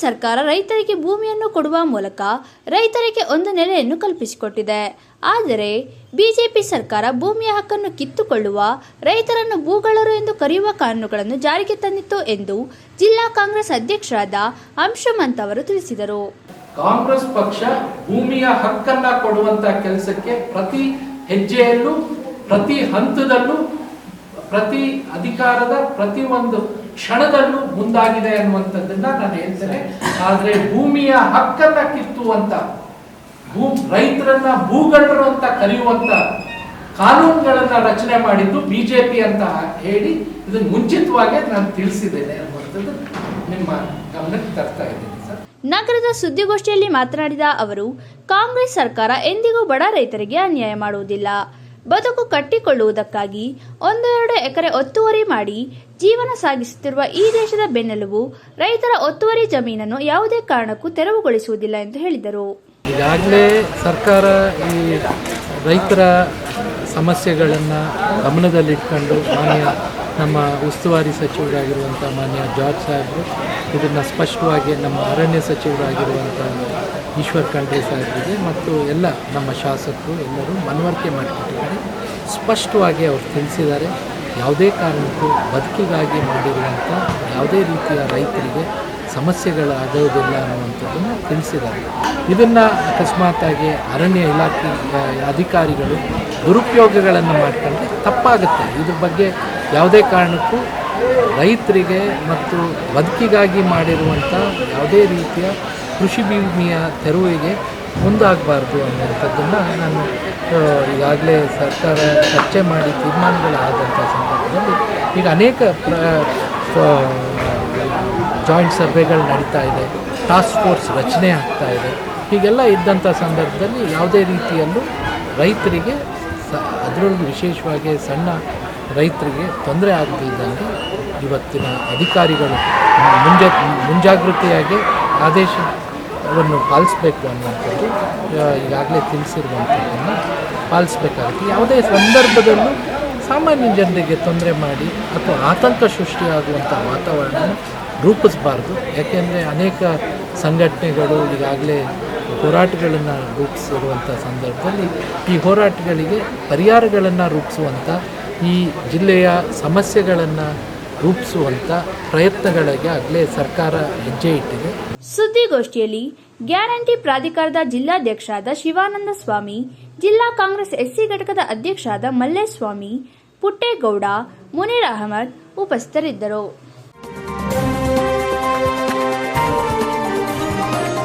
ಸರ್ಕಾರ ರೈತರಿಗೆ ಭೂಮಿಯನ್ನು ಕೊಡುವ ಮೂಲಕ ರೈತರಿಗೆ ಒಂದು ನೆಲೆಯನ್ನು ಕಲ್ಪಿಸಿಕೊಟ್ಟಿದೆ. ಆದರೆ ಬಿಜೆಪಿ ಸರ್ಕಾರ ಭೂಮಿಯ ಹಕ್ಕನ್ನು ಕಿತ್ತುಕೊಳ್ಳುವ, ರೈತರನ್ನು ಭೂಗಳರು ಎಂದು ಕರೆಯುವ ಕಾನೂನುಗಳನ್ನು ಜಾರಿಗೆ ತಂದಿತ್ತು ಎಂದು ಜಿಲ್ಲಾ ಕಾಂಗ್ರೆಸ್ ಅಧ್ಯಕ್ಷರಾದ ಅಂಶುಮಂತ್ ಅವರು ತಿಳಿಸಿದರು. ಕಾಂಗ್ರೆಸ್ ಪಕ್ಷ ಭೂಮಿಯ ಹಕ್ಕನ್ನ ಕೊಡುವಂತ ಕೆಲಸಕ್ಕೆ ಪ್ರತಿ ಹೆಜ್ಜೆಯಲ್ಲೂ, ಪ್ರತಿ ಹಂತದಲ್ಲೂ, ಪ್ರತಿ ಅಧಿಕಾರದ ಪ್ರತಿ ಒಂದು ಕ್ಷಣದಲ್ಲೂ ಮುಂದಾಗಿದೆ ಅನ್ನುವಂಥದ್ದನ್ನ ನಾನು ಹೇಳ್ತೇನೆ. ಆದರೆ ಭೂಮಿಯ ಹಕ್ಕನ್ನ ಕಿತ್ತುವಂತ, ಭೂ ರೈತರನ್ನ ಭೂಗಂಡರು ಅಂತ ಕರೆಯುವಂತ ಕಾನೂನುಗಳನ್ನ ರಚನೆ ಮಾಡಿದ್ದು ಬಿಜೆಪಿ ಅಂತ ಹೇಳಿ ಇದನ್ನ ಮುಂಚಿತವಾಗಿ ನಾನು ತಿಳಿಸಿದ್ದೇನೆ ಅನ್ನುವಂಥದ್ದು ನಿಮ್ಮ ಗಮನಕ್ಕೆ ತರ್ತಾ ಇದ್ದೀನಿ ನಗರದ ಸುದ್ದಿಗೋಷ್ಠಿಯಲ್ಲಿ ಮಾತನಾಡಿದ ಅವರು, ಕಾಂಗ್ರೆಸ್ ಸರ್ಕಾರ ಎಂದಿಗೂ ಬಡ ರೈತರಿಗೆ ಅನ್ಯಾಯ ಮಾಡುವುದಿಲ್ಲ. ಬದುಕು ಕಟ್ಟಿಕೊಳ್ಳುವುದಕ್ಕಾಗಿ ಒಂದೆರಡು ಎಕರೆ ಒತ್ತುವರಿ ಮಾಡಿ ಜೀವನ ಸಾಗಿಸುತ್ತಿರುವ ಈ ದೇಶದ ಬೆನ್ನೆಲುಬು ರೈತರ ಒತ್ತುವರಿ ಜಮೀನನ್ನು ಯಾವುದೇ ಕಾರಣಕ್ಕೂ ತೆರವುಗೊಳಿಸುವುದಿಲ್ಲ ಎಂದು ಹೇಳಿದರು. ಈಗಾಗಲೇ ಸರ್ಕಾರ ಈ ರೈತರ ಸಮಸ್ಯೆಗಳನ್ನು ಗಮನದಲ್ಲಿಟ್ಕೊಂಡು ಮಾನ್ಯ ನಮ್ಮ ಉಸ್ತುವಾರಿ ಸಚಿವರಾಗಿರುವಂಥ ಮಾನ್ಯ ಜಾರ್ಜ್ ಸಾಹೇಬರು ಇದನ್ನು ಸ್ಪಷ್ಟವಾಗಿ ನಮ್ಮ ಅರಣ್ಯ ಸಚಿವರಾಗಿರುವಂಥ ಈಶ್ವರ್ ಖಂಡ್ರೆ ಸಾಹೇಬರಿಗೆ ಮತ್ತು ಎಲ್ಲ ನಮ್ಮ ಶಾಸಕರು ಎಲ್ಲರೂ ಮನವರಿಕೆ ಮಾಡಿಕೊಟ್ಟಿದ್ದಾರೆ. ಸ್ಪಷ್ಟವಾಗಿ ಅವರು ತಿಳಿಸಿದ್ದಾರೆ, ಯಾವುದೇ ಕಾರಣಕ್ಕೂ ಬದುಕಿಗಾಗಿ ಮಾಡಿರುವಂಥ ಯಾವುದೇ ರೀತಿಯ ರೈತರಿಗೆ ಸಮಸ್ಯೆಗಳಾಗೋದಿಲ್ಲ ಅನ್ನುವಂಥದ್ದನ್ನು ತಿಳಿಸಿದ್ದಾರೆ. ಇದನ್ನು ಅಕಸ್ಮಾತಾಗಿ ಅರಣ್ಯ ಇಲಾಖೆ ಅಧಿಕಾರಿಗಳು ದುರುಪಯೋಗಗಳನ್ನು ಮಾಡ್ಕೊಂಡ್ರೆ ತಪ್ಪಾಗುತ್ತೆ. ಇದ್ರ ಬಗ್ಗೆ ಯಾವುದೇ ಕಾರಣಕ್ಕೂ ರೈತರಿಗೆ ಮತ್ತು ಬದುಕಿಗಾಗಿ ಮಾಡಿರುವಂಥ ಯಾವುದೇ ರೀತಿಯ ಕೃಷಿ ಭೂಮಿಯ ತೆರವಿಗೆ ಮುಂದಾಗಬಾರ್ದು ಅನ್ನುವಂಥದ್ದನ್ನು ನಾನು ಈಗಾಗಲೇ ಸರ್ಕಾರ ಚರ್ಚೆ ಮಾಡಿ ತೀರ್ಮಾನಗಳಾದಂಥ ಸಂದರ್ಭದಲ್ಲಿ ಈಗ ಅನೇಕ ಪ್ರ ಜಾಯಿಂಟ್ ಸರ್ವೆಗಳು ನಡೀತಾ ಇದೆ, ಟಾಸ್ಕ್ ಫೋರ್ಸ್ ರಚನೆ ಆಗ್ತಾ ಇದೆ. ಹೀಗೆಲ್ಲ ಇದ್ದಂಥ ಸಂದರ್ಭದಲ್ಲಿ ಯಾವುದೇ ರೀತಿಯಲ್ಲೂ ರೈತರಿಗೆ ಸ, ಅದರಲ್ಲೂ ವಿಶೇಷವಾಗಿ ಸಣ್ಣ ರೈತರಿಗೆ ತೊಂದರೆ ಆಗದಿದ್ದಂಗೆ ಇವತ್ತಿನ ಅಧಿಕಾರಿಗಳು ಮುಂಜಾ, ಮುಂಜಾಗ್ರತೆಯಾಗಿ ಆದೇಶವನ್ನು ಪಾಲಿಸಬೇಕು ಅನ್ನುವಂಥದ್ದು ಈಗಾಗಲೇ ತಿಳಿಸಿರುವಂಥದ್ದನ್ನು ಪಾಲಿಸಬೇಕಾಗುತ್ತೆ. ಯಾವುದೇ ಸಂದರ್ಭದಲ್ಲೂ ಸಾಮಾನ್ಯ ಜನರಿಗೆ ತೊಂದರೆ ಮಾಡಿ ಅಥವಾ ಆತಂಕ ಸೃಷ್ಟಿಯಾಗುವಂಥ ವಾತಾವರಣ ರೂಪಿಸಬಾರ್ದು. ಯಾಕೆಂದರೆ ಅನೇಕ ಸಂಘಟನೆಗಳು ಈಗಾಗಲೇ ಹೋರಾಟಗಳನ್ನು ರೂಪಿಸಿರುವಂಥ ಸಂದರ್ಭದಲ್ಲಿ ಈ ಹೋರಾಟಗಳಿಗೆ ಪರಿಹಾರಗಳನ್ನು ರೂಪಿಸುವಂಥ ಈ ಜಿಲ್ಲೆಯ ಸಮಸ್ಯೆಗಳನ್ನು ರೂಪಿಸುವಂಥ ಪ್ರಯತ್ನಗಳಿಗೆ ಆಗಲೇ ಸರ್ಕಾರ ಹೆಜ್ಜೆ ಇಟ್ಟಿದೆ. ಸುದ್ದಿಗೋಷ್ಠಿಯಲ್ಲಿ ಗ್ಯಾರಂಟಿ ಪ್ರಾಧಿಕಾರದ ಜಿಲ್ಲಾಧ್ಯಕ್ಷರಾದ ಶಿವಾನಂದ ಸ್ವಾಮಿ, ಜಿಲ್ಲಾ ಕಾಂಗ್ರೆಸ್ ಎಸ್ಸಿ ಘಟಕದ ಅಧ್ಯಕ್ಷರಾದ ಮಲ್ಲೇಸ್ವಾಮಿ ಪುಟ್ಟೇಗೌಡ, ಮುನೀರ್ ಅಹಮದ್ ಉಪಸ್ಥಿತರಿದ್ದರು.